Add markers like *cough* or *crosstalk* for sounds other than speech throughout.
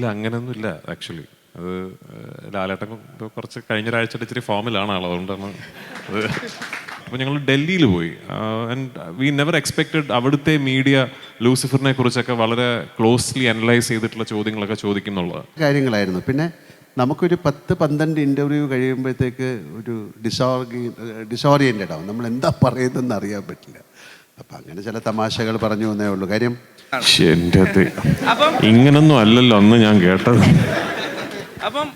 ഇല്ല അങ്ങനെയൊന്നും ഇല്ല ആക്ച്വലി അത് ലാലേട്ടൻ കുറച്ച് കഴിഞ്ഞ ഇച്ചിരി ഫോമിലാണ് ആൾ അതുകൊണ്ടാണ് അത്. അപ്പോൾ ഞങ്ങൾ ഡൽഹിയിൽ പോയി. ആൻഡ് വി നെവർ എക്സ്പെക്റ്റഡ് അവിടുത്തെ മീഡിയ ലൂസിഫറിനെ കുറിച്ചൊക്കെ വളരെ ക്ലോസ്ലി അനലൈസ് ചെയ്തിട്ടുള്ള ചോദ്യങ്ങളൊക്കെ ചോദിക്കുന്നുള്ളത്. കാര്യങ്ങളായിരുന്നു. പിന്നെ നമുക്കൊരു പത്ത് പന്ത്രണ്ട് ഇന്റർവ്യൂ കഴിയുമ്പോഴത്തേക്ക് ഒരു ഡിസോർഗി ഡിസോറിയന്റഡ് ആവും. നമ്മൾ എന്താ പറയുന്നതെന്ന് അറിയാൻ പറ്റില്ല. അപ്പം അങ്ങനെ ചില തമാശകൾ പറഞ്ഞു എന്നേ ഉള്ളൂ. കാര്യം എന്റെ ഇങ്ങനൊന്നും അല്ലല്ലോ അന്ന് ഞാൻ കേട്ടത്. അപ്പം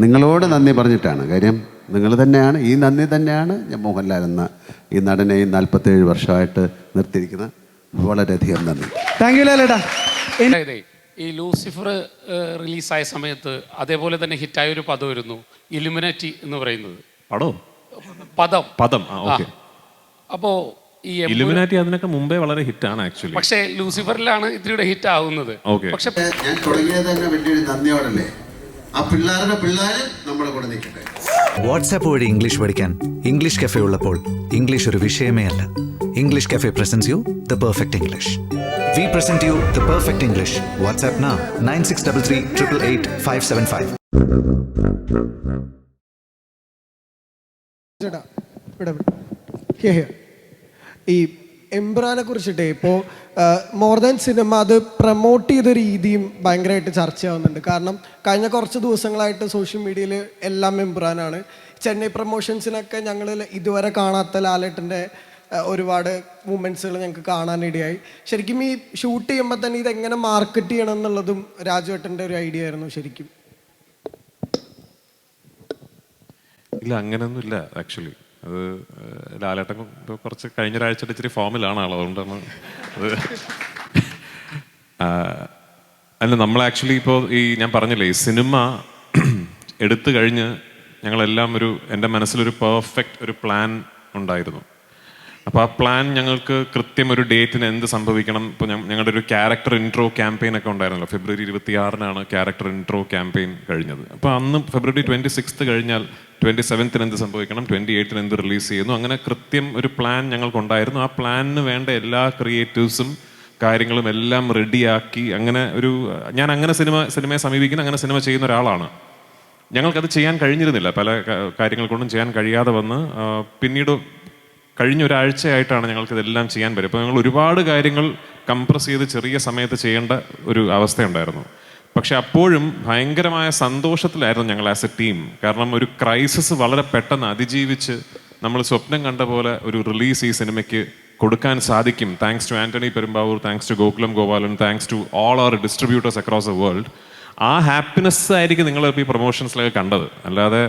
നിങ്ങളോട് നന്ദി പറഞ്ഞിട്ടാണ്. കാര്യം നിങ്ങൾ തന്നെയാണ് ഈ നന്ദി തന്നെയാണ് ഞാൻ മോഹൻലാൽ എന്ന ഈ നടനെ ഈ നാൽപ്പത്തേഴ് വർഷമായിട്ട് നിർത്തിയിരിക്കുന്ന വളരെയധികം നന്ദി. താങ്ക് യു ലാലേട്ടാ. ഈ ലൂസിഫർ റിലീസായ സമയത്ത് അതേപോലെ തന്നെ ഹിറ്റായ ഒരു പദം വരുന്നു. ഇലുമിനറ്റി എന്ന് പറയുന്നത്. പടോ? പദം. പദം. ആ ഓക്കെ. അപ്പോ ഈ ഇലുമിനാറ്റി അതിനൊക്കെ മുമ്പേ വളരെ ഹിറ്റാണ് ആക്ച്വലി പക്ഷേ ലൂസിഫറിലാണ് ഇത്തിരിയുടെ ഹിറ്റ് ആവുന്നത്. പക്ഷെ ഞാൻ തുടങ്ങിയത് തന്നെ വലിയൊരു നന്ദിയോടല്ലേ? ആ പിള്ളേരുടെ പിള്ളേർ നമ്മുടെ കൂടെ നിൽക്കട്ടെ. വാട്സാപ്പ് വഴി ഇംഗ്ലീഷ് പഠിക്കാൻ ഇംഗ്ലീഷ് കഫേ ഉള്ളപ്പോൾ ഇംഗ്ലീഷ് ഒരു വിഷയമേ അല്ല. English cafe presents you the perfect English we present you the perfect English WhatsApp നാ nine six double three triple eight five seven five ചേട്ടാ ഇവിടെ. ഈ എംബ്രാനെ കുറിച്ചിട്ട് ഇപ്പോൾ മോർ ദാൻ സിനിമ അത് പ്രൊമോട്ട് ചെയ്ത രീതിയും ഭയങ്കരമായിട്ട് ചർച്ചയാവുന്നുണ്ട്. കാരണം കഴിഞ്ഞ കുറച്ച് ദിവസങ്ങളായിട്ട് സോഷ്യൽ മീഡിയയിൽ എല്ലാം എംബ്രാനാണ്. ചെന്നൈ പ്രൊമോഷൻസിനൊക്കെ ഞങ്ങൾ ഇതുവരെ കാണാത്ത ലാലേട്ടന്റെ ഒരുപാട് മൂമെന്റ്സുകൾ ഞങ്ങൾക്ക് കാണാനിടയായി ശരിക്കും ഈ ഷൂട്ട് ചെയ്യുമ്പോൾ തന്നെ ഇതെങ്ങനെ മാർക്കറ്റ് ചെയ്യണം എന്നുള്ളതും രാജുവേട്ടന്റെ ഒരു ഐഡിയ ആയിരുന്നു ശരിക്കും. ഇല്ല അങ്ങനെയൊന്നുമില്ല ആക്ച്വലി അത് ലാലേട്ടൻ കുറച്ച് കഴിഞ്ഞ ഒരാഴ്ചയുടെ ഇച്ചിരി ഫോമിലാണ് ആൾ അതുകൊണ്ടാണ് അത് അല്ല നമ്മൾ ആക്ച്വലി ഇപ്പോൾ ഈ ഞാൻ പറഞ്ഞില്ലേ ഈ സിനിമ എടുത്തു കഴിഞ്ഞ് ഞങ്ങളെല്ലാം ഒരു എന്റെ മനസ്സിലൊരു പെർഫെക്റ്റ് ഒരു പ്ലാൻ ഉണ്ടായിരുന്നു. അപ്പോൾ ആ പ്ലാൻ ഞങ്ങൾക്ക് കൃത്യം ഒരു ഡേറ്റിന് എന്ത് സംഭവിക്കണം? ഇപ്പോൾ ഞങ്ങളുടെ ഒരു ക്യാരക്ടർ ഇൻട്രോ ക്യാമ്പയിൻ ഒക്കെ ഉണ്ടായിരുന്നല്ലോ. ഫെബ്രുവരി ഇരുപത്തി ആറിനാണ് ക്യാരക്ടർ ഇൻട്രോ ക്യാമ്പയിൻ കഴിഞ്ഞത്. അപ്പോൾ അന്ന് ഫെബ്രുവരി ട്വന്റി സിക്സ്ത് കഴിഞ്ഞാൽ ട്വന്റി സെവൻത്തിന് എന്ത് സംഭവിക്കണം? ട്വന്റി എയ്റ്റിന് എന്ത് റിലീസ് ചെയ്യുന്നു? അങ്ങനെ കൃത്യം ഒരു പ്ലാൻ ഞങ്ങൾക്കുണ്ടായിരുന്നു ആ പ്ലാനിന് വേണ്ട എല്ലാ ക്രിയേറ്റീവ്സും കാര്യങ്ങളും എല്ലാം റെഡിയാക്കി അങ്ങനെ ഒരു ഞാൻ അങ്ങനെ സിനിമ സിനിമയെ സമീപിക്കുന്ന അങ്ങനെ സിനിമ ചെയ്യുന്ന ഒരാളാണ്. ഞങ്ങൾക്കത് ചെയ്യാൻ കഴിഞ്ഞിരുന്നില്ല. പല കാര്യങ്ങൾ കൊണ്ടും ചെയ്യാൻ കഴിയാതെ വന്ന് പിന്നീട് കഴിഞ്ഞ ഒരാഴ്ചയായിട്ടാണ് ഞങ്ങൾക്ക് ഇതെല്ലാം ചെയ്യാൻ പറ്റും അപ്പോൾ ഞങ്ങൾ ഒരുപാട് കാര്യങ്ങൾ കംപ്രസ് ചെയ്ത് ചെറിയ സമയത്ത് ചെയ്യേണ്ട ഒരു അവസ്ഥയുണ്ടായിരുന്നു. പക്ഷെ അപ്പോഴും ഭയങ്കരമായ സന്തോഷത്തിലായിരുന്നു ഞങ്ങൾ ആസ് എ ടീം കാരണം ഒരു ക്രൈസിസ് വളരെ പെട്ടെന്ന് അതിജീവിച്ച് നമ്മൾ സ്വപ്നം കണ്ട പോലെ ഒരു റിലീസ് ഈ സിനിമയ്ക്ക് കൊടുക്കാൻ സാധിക്കും. Thanks to Antony Perumbavoor thanks to Gokulam Gopalan thanks to all our distributors across the world ആ ഹാപ്പിനെസ് ആയിരിക്കും നിങ്ങളിപ്പോൾ ഈ പ്രൊമോഷൻസിലൊക്കെ കണ്ടത്. അല്ലാതെ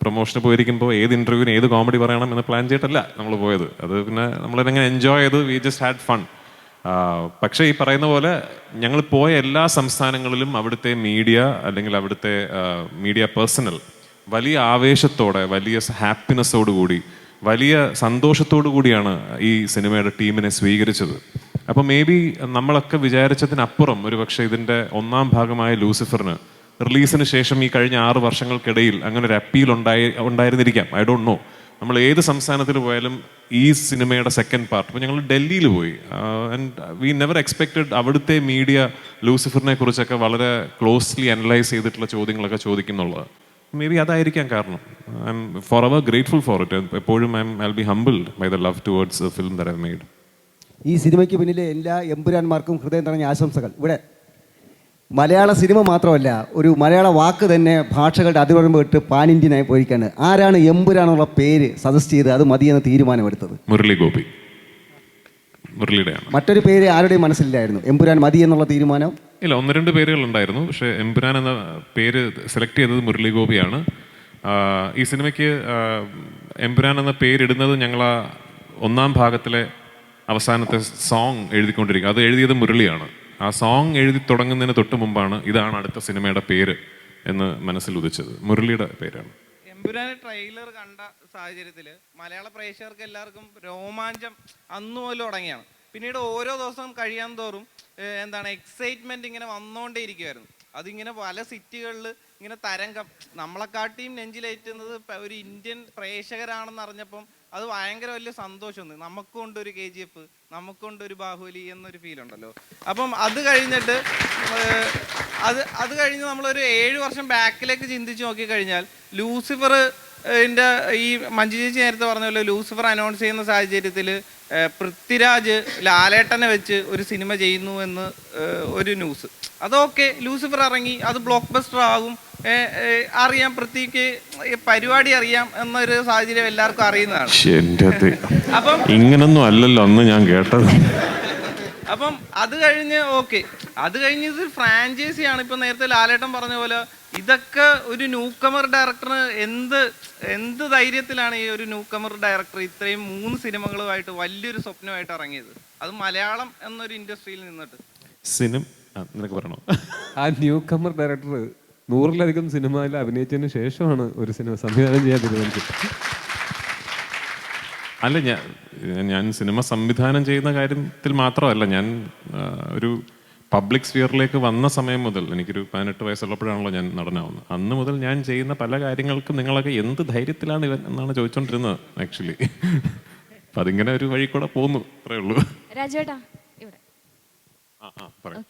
പ്രൊമോഷന് പോയിരിക്കുമ്പോൾ ഏത് ഇന്റർവ്യൂവിന് ഏത് കോമഡി പറയണം എന്ന് പ്ലാൻ ചെയ്തിട്ടല്ല നമ്മൾ പോയത്. അത് പിന്നെ നമ്മൾ എങ്ങനെ എൻജോയ് ചെയ്ത് വി ജസ്റ്റ് ഹാഡ് ഫൺ പക്ഷേ ഈ പറയുന്ന പോലെ ഞങ്ങൾ പോയ എല്ലാ സംസ്ഥാനങ്ങളിലും അവിടുത്തെ മീഡിയ അല്ലെങ്കിൽ അവിടുത്തെ മീഡിയ പേഴ്സണൽ വലിയ ആവേശത്തോടെ വലിയ ഹാപ്പിനെസ്സോടുകൂടി വലിയ സന്തോഷത്തോടു കൂടിയാണ് ഈ സിനിമയുടെ ടീമിനെ സ്വീകരിച്ചത്. അപ്പോൾ മേ ബി നമ്മളൊക്കെ വിചാരിച്ചതിനപ്പുറം ഒരു പക്ഷേ ഇതിന്റെ ഒന്നാം ഭാഗമായ ലൂസിഫറിന് റിലീസിന് ശേഷം ഈ കഴിഞ്ഞ ആറ് വർഷങ്ങൾക്കിടയിൽ അങ്ങനെ ഒരു അപ്പീൽ ഉണ്ടായി ഉണ്ടായിരുന്നിരിക്കാം. ഐ ഡോണ്ട് നോ നമ്മൾ ഏത് സംസ്ഥാനത്തിൽ പോയാലും ഈ സിനിമയുടെ സെക്കൻഡ് പാർട്ട് ഇപ്പോൾ ഞങ്ങൾ ഡൽഹിയിൽ പോയി. ആൻഡ് വി നെവർ എക്സ്പെക്റ്റഡ് അവിടുത്തെ മീഡിയ ലൂസിഫറിനെ കുറിച്ചൊക്കെ വളരെ ക്ലോസ്ലി അനലൈസ് ചെയ്തിട്ടുള്ള ചോദ്യങ്ങളൊക്കെ ചോദിക്കുന്നുള്ളത്. മേ ബി അതായിരിക്കാം കാരണം. I'm forever grateful for it എപ്പോഴും I'm I be humbled by the love towards film that I made ഈ സിനിമയ്ക്ക് പിന്നിലെ എല്ലാ എമ്പുരാന്മാർക്കും ഹൃദയം നിറഞ്ഞ ആശംസകൾ. ഇവിടെ മലയാള സിനിമ മാത്രമല്ല ഒരു മലയാള വാക്ക് തന്നെ ഭാഷകളുടെ അതിപരമ്പ് ഇട്ട് പാൻ ഇന്ത്യനായി പോയിരിക്കാണ് ആരാണ് എമ്പുരാനുള്ള പേര് സജസ്റ്റ് ചെയ്ത് അത് മതിയെന്ന് തീരുമാനമെടുത്തത്? മുരളി ഗോപി. മുരളിയുടെയാണ്. മറ്റൊരു പേര് ആരുടെയും മനസ്സിലായിരുന്നു എമ്പുരാൻ മതി എന്നുള്ള തീരുമാനം? ഇല്ല ഒന്ന് രണ്ട് പേരുകൾ ഉണ്ടായിരുന്നു പക്ഷേ എമ്പുരാൻ എന്ന പേര് സെലക്ട് ചെയ്തത് മുരളി ഗോപിയാണ്. ഈ സിനിമയ്ക്ക് എമ്പുരാൻ എന്ന പേരിടുന്നത് ഞങ്ങൾ ഒന്നാം ഭാഗത്തിലെ അവസാനത്തെ സോങ് എഴുതിക്കൊണ്ടിരിക്കുക. അത് എഴുതിയത് മുരളിയാണ്. ആ സോങ് എഴുതി തുടങ്ങുന്നതിന് തൊട്ട് മുമ്പാണ് ഇതാണ് അടുത്ത സിനിമയുടെ പേര് എന്ന് മനസ്സിൽ ഉദിച്ചത്. മുരളിയുടെ പേരാണ്. എമ്പുരാന് ട്രെയിലർ കണ്ട സാഹചര്യത്തിൽ മലയാള പ്രേക്ഷകർക്ക് എല്ലാവർക്കും രോമാഞ്ചം അന്നു തുടങ്ങിയാണ്. പിന്നീട് ഓരോ ദിവസവും കഴിയാൻ തോറും എന്താണ് എക്സൈറ്റ്മെന്റ് ഇങ്ങനെ വന്നുകൊണ്ടേ ഇരിക്കുമായിരുന്നു അതിങ്ങനെ പല സിറ്റികളിൽ ഇങ്ങനെ തരംഗം. നമ്മളെക്കാട്ടിയും നെഞ്ചിലേറ്റുന്നത് ഒരു ഇന്ത്യൻ പ്രേക്ഷകരാണെന്ന് അറിഞ്ഞപ്പം അത് ഭയങ്കര വലിയ സന്തോഷമൊന്ന് നമുക്കുണ്ട് ഒരു കെ ജി എഫ് നമുക്കുണ്ട് ഒരു ബാഹുലി എന്നൊരു ഫീൽ ഉണ്ടല്ലോ. അപ്പം അത് കഴിഞ്ഞിട്ട് അത് അത് കഴിഞ്ഞ് നമ്മളൊരു ഏഴ് വർഷം ബാക്കിലേക്ക് ചിന്തിച്ച് നോക്കിക്കഴിഞ്ഞാൽ ലൂസിഫർ ന്റെ ഈ മഞ്ജു ചേച്ചി നേരത്തെ പറഞ്ഞ പോലെ ലൂസിഫർ അനൗൺസ് ചെയ്യുന്ന സാഹചര്യത്തിൽ പൃഥ്വിരാജ് ലാലേട്ടനെ വെച്ച് ഒരു സിനിമ ചെയ്യുന്നു എന്ന് ഒരു ന്യൂസ്. അതൊക്കെ ലൂസിഫർ ഇറങ്ങി അത് ബ്ലോക്ക് ബസ്റ്റർ ആകും അറിയാം പൃഥ്വിക്ക് പരിപാടി അറിയാം എന്നൊരു സാഹചര്യം എല്ലാവർക്കും അറിയുന്നതാണ്. അപ്പം ഇങ്ങനൊന്നും അല്ലല്ലോ അന്ന് ഞാൻ കേട്ടത്. അപ്പം അത് കഴിഞ്ഞ് ഓക്കെ. അത് കഴിഞ്ഞ് ഇത് ഫ്രാഞ്ചൈസി ആണ് ഇപ്പൊ നേരത്തെ ലാലേട്ടൻ പറഞ്ഞ പോലെ ഇതൊക്കെ ഒരു ന്യൂക്കമർ ഡയറക്ടറിന് എന്ത് എന്ത് ധൈര്യത്തിലാണ് ഈ ഒരു ന്യൂക്കമർ ഡയറക്ടർ ഇത്രയും മൂന്ന് സിനിമകളുമായിട്ട് വലിയൊരു സ്വപ്നമായിട്ട് ഇറങ്ങിയത്? അത് മലയാളം എന്നൊരു ഇൻഡസ്ട്രിയിൽ നിന്നിട്ട്. സിനിമ ആ, നിനക്ക് പറയണോ? ആ ന്യൂ കമർ ഡയറക്ടർ നൂറിലധികം സിനിമയിൽ അഭിനയിച്ചതിന് ശേഷമാണ് ഒരു സിനിമ സംവിധാനം ചെയ്യാൻ തീരുമാനിച്ചത്. അല്ല ഞാൻ ഞാൻ സിനിമ സംവിധാനം ചെയ്യുന്ന കാര്യത്തിൽ മാത്രമല്ല ഞാൻ ഒരു പബ്ലിക് സ്ഫിയറിലേക്ക് വന്ന സമയം മുതൽ എനിക്കൊരു പതിനെട്ട് വയസ്സുള്ളപ്പോഴാണല്ലോ ഞാൻ നടനാവുന്നത്. അന്ന് മുതൽ ഞാൻ ചെയ്യുന്ന പല കാര്യങ്ങൾക്കും നിങ്ങളൊക്കെ എന്ത് ധൈര്യത്തിലാണ് ഇവൻ എന്നാണ് ചോദിച്ചോണ്ടിരുന്നത് ആക്ച്വലി. അപ്പം അതിങ്ങനെ ഒരു വഴി കൂടെ പോന്നു അത്രേ ഉള്ളൂ. രാജേട്ടാ ഇവിടെ. ആ ആ പറയാം.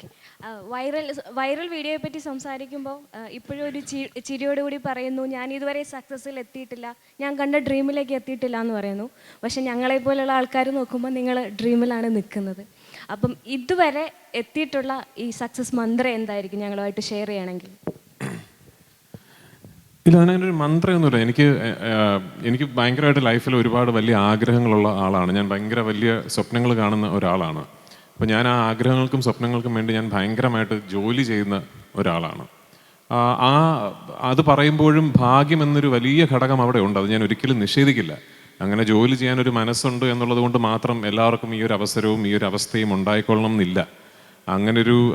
വൈറൽ വൈറൽ വീഡിയോയെ പറ്റി സംസാരിക്കുമ്പോൾ ഇപ്പോഴും ഒരു ചിരിയോടുകൂടി പറയുന്നു ഞാൻ ഇതുവരെ സക്സസ്സിൽ എത്തിയിട്ടില്ല. ഞാൻ കണ്ട ഡ്രീമിലേക്ക് എത്തിയിട്ടില്ല എന്ന് പറയുന്നു. പക്ഷെ ഞങ്ങളെപ്പോലുള്ള ആൾക്കാർ നോക്കുമ്പോൾ നിങ്ങൾ ഡ്രീമിലാണ് നിൽക്കുന്നത് അപ്പം ഇതുവരെ എത്തിയിട്ടുള്ള ഈ സക്സസ് മന്ത്രം എന്തായിരിക്കും ഞങ്ങളുമായിട്ട് ഷെയർ ചെയ്യണമെങ്കിൽ? ഇല്ല അതിനങ്ങനെ ഒരു മന്ത്രമൊന്നുമില്ല എനിക്ക് എനിക്ക് ഭയങ്കരമായിട്ട് ലൈഫിൽ ഒരുപാട് വലിയ ആഗ്രഹങ്ങളുള്ള ആളാണ്. ഞാൻ ഭയങ്കര വലിയ സ്വപ്നങ്ങൾ കാണുന്ന ഒരാളാണ്. അപ്പോൾ ഞാൻ ആ ആഗ്രഹങ്ങൾക്കും സ്വപ്നങ്ങൾക്കും വേണ്ടി ഞാൻ ഭയങ്കരമായിട്ട് ജോലി ചെയ്യുന്ന ഒരാളാണ്. ആ അത് പറയുമ്പോഴും ഭാഗ്യം എന്നൊരു വലിയ ഘടകം അവിടെ ഉണ്ട്. അത് ഞാൻ ഒരിക്കലും നിഷേധിക്കില്ല. അങ്ങനെ ജോലി ചെയ്യാൻ ഒരു മനസ്സുണ്ട് എന്നുള്ളത് കൊണ്ട് മാത്രം എല്ലാവർക്കും ഈ ഒരു അവസരവും ഈ ഒരു അവസ്ഥയും ഉണ്ടായിക്കൊള്ളണം എന്നില്ല. അങ്ങനൊരു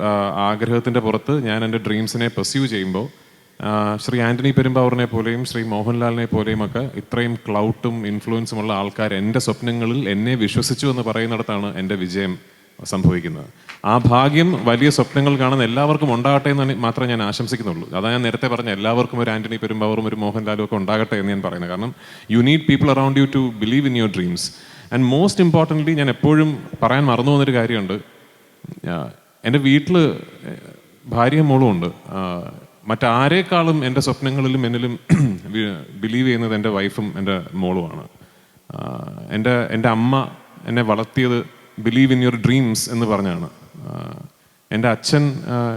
ആഗ്രഹത്തിന്റെ പുറത്ത് ഞാൻ എന്റെ ഡ്രീംസിനെ പെർസ്യൂ ചെയ്യുമ്പോൾ ശ്രീ ആന്റണി പെരുമ്പാവൂറിനെ പോലെയും ശ്രീ മോഹൻലാലിനെ പോലെയും ഒക്കെ ഇത്രയും ക്ലൗട്ടും ഇൻഫ്ലുവൻസും ഉള്ള ആൾക്കാർ എന്റെ സ്വപ്നങ്ങളിൽ എന്നെ വിശ്വസിച്ചു എന്ന് പറയുന്നിടത്താണ് എന്റെ വിജയം. സംഭവിക്കുന്നത് ആ ഭാഗ്യം വലിയ സ്വപ്നങ്ങൾ കാണുന്ന എല്ലാവർക്കും ഉണ്ടാകട്ടെ എന്ന് മാത്രമേ ഞാൻ ആശംസിക്കുന്നുള്ളൂ. അതാ ഞാൻ നേരത്തെ പറഞ്ഞ എല്ലാവർക്കും ഒരു ആന്റണി പെരുമ്പാവറും ഒരു മോഹൻലാലും ഒക്കെ ഉണ്ടാകട്ടെ എന്ന് ഞാൻ പറയുന്നത്. കാരണം you need people around you to believe in your dreams and most importantly ഞാൻ എപ്പോഴും പറയാൻ മറന്നു പോകുന്നൊരു കാര്യമുണ്ട്. എന്റെ വീട്ടിൽ ഭാര്യയും മോളും ഉണ്ട്. മറ്റാരേക്കാളും എന്റെ സ്വപ്നങ്ങളിലും എന്നിലും *clears throat* ബിലീവ് ചെയ്യുന്നത് എന്റെ വൈഫും എന്റെ മോളുമാണ്. എന്റെ എന്റെ അമ്മ എന്നെ വളർത്തിയത് ബിലീവ് ഇൻ യുവർ ഡ്രീംസ് എന്ന് പറഞ്ഞാണ്. എന്റെ അച്ഛൻ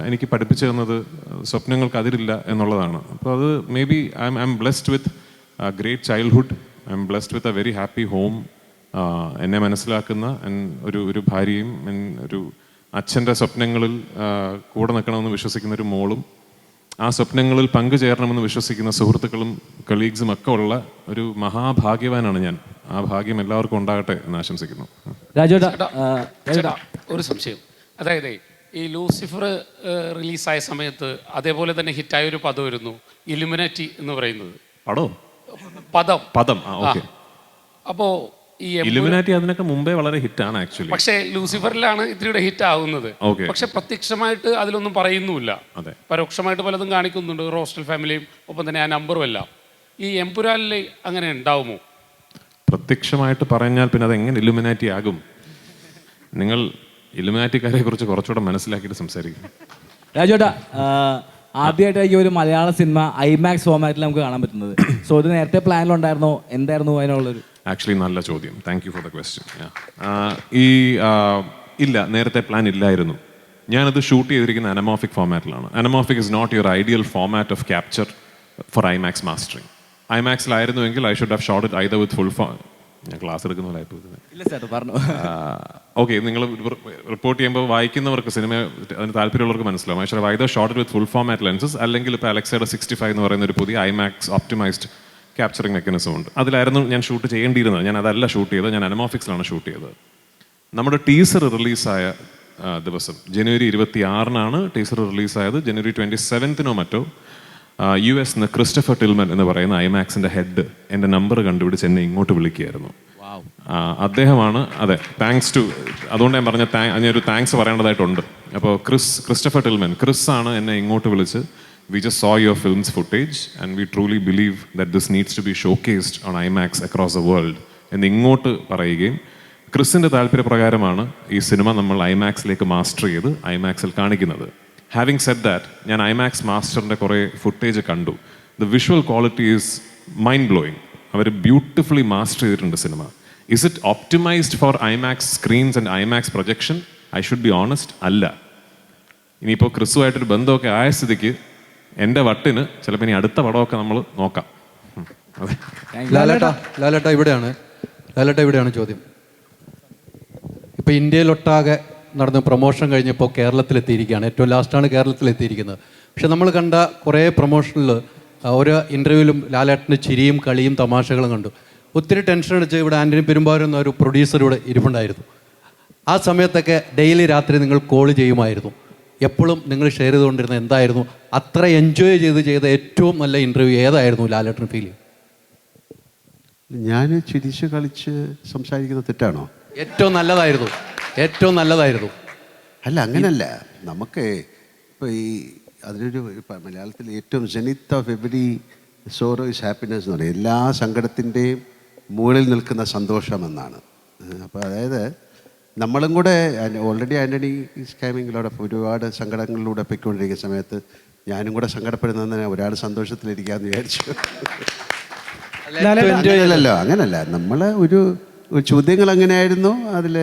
എനിക്ക് പഠിപ്പിച്ചു തന്നത് സ്വപ്നങ്ങൾക്ക് അതിരില്ല എന്നുള്ളതാണ്. അപ്പോൾ അത് maybe I I'm blessed with great childhood I'm blessed with a very happy home എന്നെ മനസ്സിലാക്കുന്ന ഒരു ഒരു ഭാര്യയും ഒരു അച്ഛന്റെ സ്വപ്നങ്ങളിൽ കൂടെ നിൽക്കണമെന്ന് വിശ്വസിക്കുന്ന ഒരു മോളും ആ സ്വപ്നങ്ങളിൽ പങ്കുചേരണമെന്ന് വിശ്വസിക്കുന്ന സുഹൃത്തുക്കളും കളീഗ്സും ഒക്കെ ഉള്ള ഒരു മഹാഭാഗ്യവാനാണ് ഞാൻ. ആ ഭാഗ്യം എല്ലാവർക്കും ഉണ്ടാകട്ടെ എന്ന് ആശംസിക്കുന്നു. ചേട്ടാ, ഒരു സംശയം. അതായത് ഈ ലൂസിഫർ റിലീസായ സമയത്ത് അതേപോലെ തന്നെ ഹിറ്റായ ഒരു പദമായിരുന്നു ഇലുമിനാറ്റി എന്ന് പറയുന്നത്. പടോ? പദം. പദം ആ. ഓക്കെ. അപ്പോ ഈ ഇലുമിനാറ്റി അതിനൊക്കെ മുമ്പേ വളരെ ഹിറ്റാണ് ആക്ച്വലി പക്ഷേ ലൂസിഫറിലാണ് ഇത്തിരിയുടെ ഹിറ്റ് ആവുന്നത്. പക്ഷെ പ്രത്യക്ഷമായിട്ട് അതിലൊന്നും പറയുന്നുമില്ല. അതെ. പരോക്ഷമായിട്ട് പലതും കാണിക്കുന്നുണ്ട്. റോസ്റ്റൽ ഫാമിലിയും ഒപ്പം തന്നെ ആ നമ്പറും എല്ലാം. ഈ എംപുരാനിൽ അങ്ങനെ ഉണ്ടാവുമോ? പ്രത്യക്ഷമായിട്ട് പറഞ്ഞാൽ പിന്നെ അത് എങ്ങനെ ഇലുമിനാറ്റി ആകും? നിങ്ങൾ ഇലുമിനാറ്റിക്കാരെ കുറിച്ച് കുറച്ചുകൂടെ മനസ്സിലാക്കിയിട്ട് സംസാരിക്കും. രാജേട്ടാ ആദ്യമായിട്ടായി ഒരു മലയാള സിനിമ ഐമാക്സ് ഫോമാറ്റിൽ നമുക്ക് കാണാൻ പറ്റുന്നത്. സോ ഇത് നേരത്തെ പ്ലാനിലുണ്ടായിരുന്നോ എന്തായിരുന്നു അതിനുള്ളൊരു ആക്ച്വലി നല്ല ചോദ്യം. Thank you for the question ഈ ഇല്ല നേരത്തെ പ്ലാൻ ഇല്ലായിരുന്നു. ഞാനത് ഷൂട്ട് ചെയ്തിരിക്കുന്ന anamorphic ഫോമാറ്റിലാണ് anamorphic is not your ideal format of capture for IMAX mastering ഐമാക്സിലായിരുന്നുവെങ്കിൽ I should have shot it either with full form ഞാൻ ക്ലാസ് എടുക്കുന്ന. ഇല്ല സാർ പറഞ്ഞു. ഓക്കെ നിങ്ങൾ റിപ്പോർട്ട് ചെയ്യുമ്പോൾ വായിക്കുന്നവർക്ക് സിനിമ അതിന് താല്പര്യമുള്ളവർക്ക് മനസ്സിലാവും. I should either shot with full format lenses അല്ലെങ്കിൽ ഇപ്പോൾ അലക്സയുടെ സിക്സ്റ്റി ഫൈവ് എന്ന് പറയുന്ന ഒരു പുതിയ ഐമാക്സ് ഓപ്റ്റിമൈസ്ഡ് ക്യാപ്ചറിങ് മെക്കാനിസം ഉണ്ട്. അതിലായിരുന്നു ഞാൻ ഷൂട്ട് ചെയ്യേണ്ടിയിരുന്നത്. ഞാൻ അതല്ല ഷൂട്ട് ചെയ്തത്. ഞാൻ അനമോഫിക്സിലാണ് ഷൂട്ട് ചെയ്തത്. നമ്മുടെ ടീസർ റിലീസായ ദിവസം ജനുവരി ഇരുപത്തി ആറിനാണ് ടീസർ റിലീസായത് ജനുവരി ട്വന്റി സെവൻത്തിനോ മറ്റോ യു എസ് നിന്ന് ക്രിസ്റ്റഫർ ടിൽമൻ എന്ന് പറയുന്ന ഐമാക്സിന്റെ ഹെഡ് എന്റെ നമ്പർ കണ്ടുപിടിച്ച് എന്നെ ഇങ്ങോട്ട് വിളിക്കുകയായിരുന്നു. അദ്ദേഹമാണ് അതെ താങ്ക്സ് ടു അതുകൊണ്ട് ഞാൻ പറഞ്ഞ താങ്ക് അതിനൊരു താങ്ക്സ് പറയേണ്ടതായിട്ടുണ്ട്. അപ്പോൾ ക്രിസ് ക്രിസ്റ്റഫർ ടിൽമൻ ക്രിസ് ആണ് എന്നെ ഇങ്ങോട്ട് വിളിച്ച് just so your films footage and we truly believe that this needs to be showcased on IMAX across the world എന്ന് ഇങ്ങോട്ട് പറയുകയും ക്രിസിന്റെ താല്പര്യപ്രകാരമാണ് ഈ സിനിമ നമ്മൾ ഐമാക്സിലേക്ക് മാസ്റ്റർ ചെയ്ത് ഐമാക്സിൽ കാണിക്കുന്നത്. ഹാവിങ് സെറ്റ് ദാറ്റ് ഞാൻ ഐമാക്സ് മാസ്റ്ററിന്റെ കുറേ ഫുട്ടേജ് കണ്ടു. The visual quality is mind blowing our beautifully master ചെയ്തിട്ടുണ്ട് cinema. Is it optimised for IMAX screens and IMAX projection I should be honest അല്ല. ഇനിയിപ്പോൾ ക്രിസുമായിട്ടൊരു ബന്ധമൊക്കെ ആയ സ്ഥിതിക്ക് എന്റെ വട്ടിന് ചിലപ്പോൾ ഇനി അടുത്ത പടമൊക്കെ നമ്മൾ നോക്കാം. അതെ. ലാലേട്ട ലാലേട്ട ഇവിടെയാണ്. ലാലേട്ട ഇവിടെയാണ് ചോദ്യം. ഇപ്പോൾ ഇന്ത്യയിലൊട്ടാകെ നടന്ന പ്രൊമോഷൻ കഴിഞ്ഞപ്പോൾ കേരളത്തിലെത്തിയിരിക്കുകയാണ്. ഏറ്റവും ലാസ്റ്റാണ് കേരളത്തിലെത്തിയിരിക്കുന്നത്. പക്ഷെ നമ്മൾ കണ്ട കുറേ പ്രൊമോഷനിൽ ഓരോ ഇന്റർവ്യൂവിലും ലാലേട്ടന്റെ ചിരിയും കളിയും തമാശകളും കണ്ടു. ഒത്തിരി ടെൻഷൻ അടിച്ച് ഇവിടെ ആന്റണി പെരുമ്പാവൂർ എന്നൊരു ഇവിടെ ഇരിപ്പുണ്ടായിരുന്നു. ആ സമയത്തൊക്കെ ഡെയിലി രാത്രി നിങ്ങൾ കോൾ ചെയ്യുമായിരുന്നു. എപ്പോഴും നിങ്ങൾ ഷെയർ ചെയ്തുകൊണ്ടിരുന്ന എന്തായിരുന്നു? അത്ര എൻജോയ് ചെയ്ത് ചെയ്ത ഏറ്റവും നല്ല ഇന്റർവ്യൂ ഏതായിരുന്നു ലാലേട്ടൻ ഫീൽ ഞാൻ ചിരിച്ച് കളിച്ച് സംസാരിക്കുന്നത് തെറ്റാണോ? ഏറ്റവും നല്ലതായിരുന്നു. ഏറ്റവും നല്ലതായിരുന്നു. അല്ല അങ്ങനല്ല. നമുക്ക് ഇപ്പോൾ ഈ അതിനൊരു മലയാളത്തിൽ ഏറ്റവും genesis of every sorrow is happiness എന്ന് പറയും. എല്ലാ സങ്കടത്തിന്റെയും മുകളിൽ നിൽക്കുന്ന സന്തോഷം എന്നാണ് അപ്പോൾ അതായത് നമ്മളും കൂടെ ഓൾറെഡി ആന്റണി സ്കാമിങ്ങിലൂടെ ഒരുപാട് സങ്കടങ്ങളിലൂടെ പൊയ്ക്കൊണ്ടിരിക്കുന്ന സമയത്ത് ഞാനും കൂടെ സങ്കടപ്പെടുന്നതിന് ഒരാൾ സന്തോഷത്തിലിരിക്കാമെന്ന് വിചാരിച്ചു. അല്ലല്ലോ അങ്ങനല്ല നമ്മൾ ഒരു ഒരു ചോദ്യങ്ങൾ അങ്ങനെയായിരുന്നു അതിൽ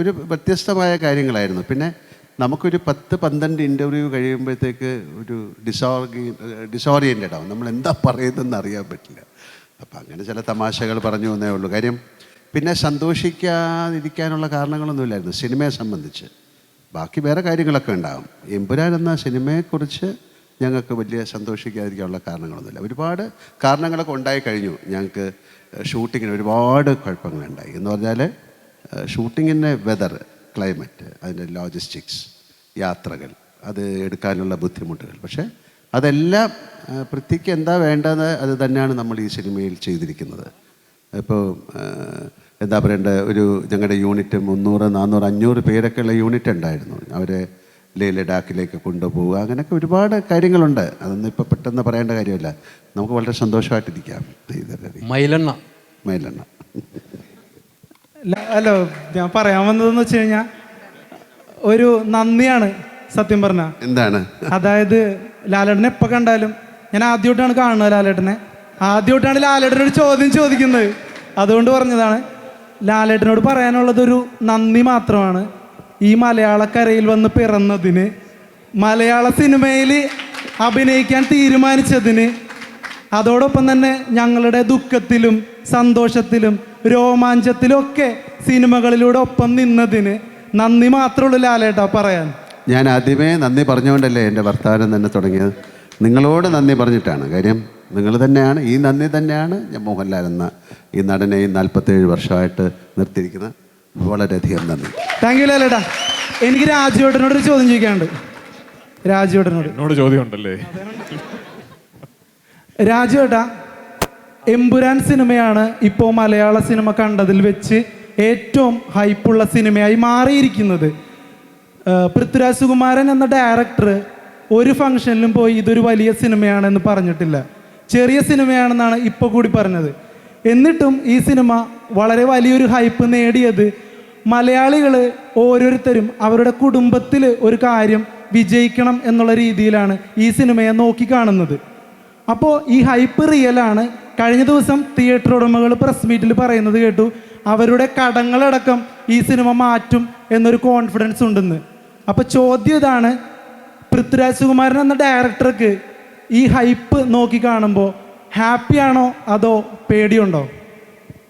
ഒരു വ്യത്യസ്തമായ കാര്യങ്ങളായിരുന്നു. പിന്നെ നമുക്കൊരു പത്ത് പന്ത്രണ്ട് ഇന്റർവ്യൂ കഴിയുമ്പോഴത്തേക്ക് ഒരു ഡിസോർഗി ഡിസോറിയന്റഡ് ആവും. നമ്മൾ എന്താ പറയുന്നതെന്ന് അറിയാൻ പറ്റില്ല. അപ്പം അങ്ങനെ ചില തമാശകൾ പറഞ്ഞു എന്നേ ഉള്ളൂ. കാര്യം പിന്നെ സന്തോഷിക്കാതിരിക്കാനുള്ള കാരണങ്ങളൊന്നുമില്ലായിരുന്നു സിനിമയെ സംബന്ധിച്ച്. ബാക്കി വേറെ കാര്യങ്ങളൊക്കെ ഉണ്ടാകും. എമ്പുരാൻ എന്ന സിനിമയെക്കുറിച്ച് ഞങ്ങൾക്ക് വലിയ സന്തോഷിക്കാതിരിക്കാനുള്ള കാരണങ്ങളൊന്നുമില്ല. ഒരുപാട് കാരണങ്ങളൊക്കെ ഉണ്ടായി കഴിഞ്ഞു. ഞങ്ങൾക്ക് ഷൂട്ടിങ്ങിന് ഒരുപാട് കുഴപ്പങ്ങളുണ്ടായി. എന്ന് പറഞ്ഞാൽ ഷൂട്ടിങ്ങിന്റെ വെതർ ക്ലൈമറ്റ് അതിന്റെ ലോജിസ്റ്റിക്സ് യാത്രകൾ അത് എടുക്കാനുള്ള ബുദ്ധിമുട്ടുകൾ. പക്ഷേ അതെല്ലാം പൃഥ്വിക്ക് എന്താ വേണ്ടത് അത് തന്നെയാണ് നമ്മൾ ഈ സിനിമയിൽ ചെയ്തിരിക്കുന്നത്. ഇപ്പോൾ എന്താ പറയേണ്ടത് ഒരു ഞങ്ങളുടെ യൂണിറ്റ് മുന്നൂറ് നാന്നൂറ് അഞ്ഞൂറ് പേരൊക്കെയുള്ള യൂണിറ്റ് ഉണ്ടായിരുന്നു. അവരെ ലേ ലഡാക്കിലേക്ക് കൊണ്ടുപോവുക അങ്ങനെയൊക്കെ ഒരുപാട് കാര്യങ്ങളുണ്ട്. അതൊന്നും ഇപ്പോൾ പെട്ടെന്ന് പറയേണ്ട കാര്യമില്ല. നമുക്ക് വളരെ സന്തോഷമായിട്ടിരിക്കാം. മൈലെണ്ണ. മൈലെണ്ണ. ഹലോ ഞാൻ പറയാൻ വന്നതെന്ന് വെച്ച് കഴിഞ്ഞാൽ ഒരു നന്ദിയാണ് സത്യം പറഞ്ഞ. എന്താണ്? അതായത് ലാലേട്ടനെ എപ്പോൾ കണ്ടാലും ഞാൻ ആദ്യമായിട്ടാണ് കാണുന്നത് ലാലേട്ടനെ. ആദ്യമായിട്ടാണ് ലാലേട്ടനോട് ചോദ്യം ചോദിക്കുന്നത്. അതുകൊണ്ട് പറഞ്ഞതാണ് ലാലേട്ടനോട് പറയാനുള്ളതൊരു നന്ദി മാത്രമാണ്. ഈ മലയാളക്കരയിൽ വന്ന് പിറന്നതിന് മലയാള സിനിമയിൽ അഭിനയിക്കാൻ തീരുമാനിച്ചതിന് അതോടൊപ്പം തന്നെ ഞങ്ങളുടെ ദുഃഖത്തിലും സന്തോഷത്തിലും രോമാഞ്ചത്തിലൊക്കെ സിനിമകളിലൂടെ ഒപ്പം നിന്നതിന് നന്ദി മാത്രമുള്ളൂ ലാലേട്ടാ പറയാൻ. ഞാൻ ആദ്യമേ നന്ദി പറഞ്ഞുകൊണ്ടല്ലേ എന്റെ വർത്തമാനം തന്നെ തുടങ്ങിയത്? നിങ്ങളോട് നന്ദി പറഞ്ഞിട്ടാണ് കാര്യം? നിങ്ങൾ തന്നെയാണ് ഈ നന്ദി തന്നെയാണ് ഞാൻ മോഹൻലാൽ എന്ന ഈ നടനെ ഈ നാൽപ്പത്തേഴ് വർഷമായിട്ട് നിർത്തിയിരിക്കുന്ന വളരെയധികം നന്ദി. താങ്ക് യു ലാലേട്ടാ. എനിക്ക് രാജുവേട്ടനോട് ഒരു ചോദ്യം ചോദിക്കാനുണ്ട്. രാജുവേട്ടനോട്. എന്നോട് ചോദ്യം ഉണ്ടല്ലേ രാജുവേട്ടാ എമ്പുരാൻ സിനിമയാണ് ഇപ്പോൾ മലയാള സിനിമ കണ്ടതിൽ വെച്ച് ഏറ്റവും ഹൈപ്പുള്ള സിനിമയായി മാറിയിരിക്കുന്നത്. പൃഥ്വിരാജ് സുകുമാരൻ എന്ന ഡയറക്ടർ ഒരു ഫംഗ്ഷനിലും പോയി ഇതൊരു വലിയ സിനിമയാണെന്ന് പറഞ്ഞിട്ടില്ല. ചെറിയ സിനിമയാണെന്നാണ് ഇപ്പോൾ കൂടി പറഞ്ഞത്. എന്നിട്ടും ഈ സിനിമ വളരെ വലിയൊരു ഹൈപ്പ് നേടിയത് മലയാളികൾ ഓരോരുത്തരും അവരുടെ കുടുംബത്തിൽ ഒരു കാര്യം വിജയിക്കണം എന്നുള്ള രീതിയിലാണ് ഈ സിനിമയെ നോക്കിക്കാണുന്നത് അപ്പോൾ ഈ ഹൈപ്പ് റിയലാണ് കഴിഞ്ഞ ദിവസം തിയേറ്റർ ഉടമകൾ പ്രസ് മീറ്റിൽ പറയുന്നത് കേട്ടു അവരുടെ കടങ്ങളടക്കം ഈ സിനിമ മാറ്റും എന്നൊരു കോൺഫിഡൻസ് ഉണ്ടെന്ന്. അപ്പോൾ ചോദ്യം ഇതാണ് പൃഥ്വിരാജ് സുകുമാരൻ എന്ന ഡയറക്ടർക്ക് ഈ ഹൈപ്പ് നോക്കി കാണുമ്പോൾ ഹാപ്പിയാണോ അതോ പേടിയുണ്ടോ?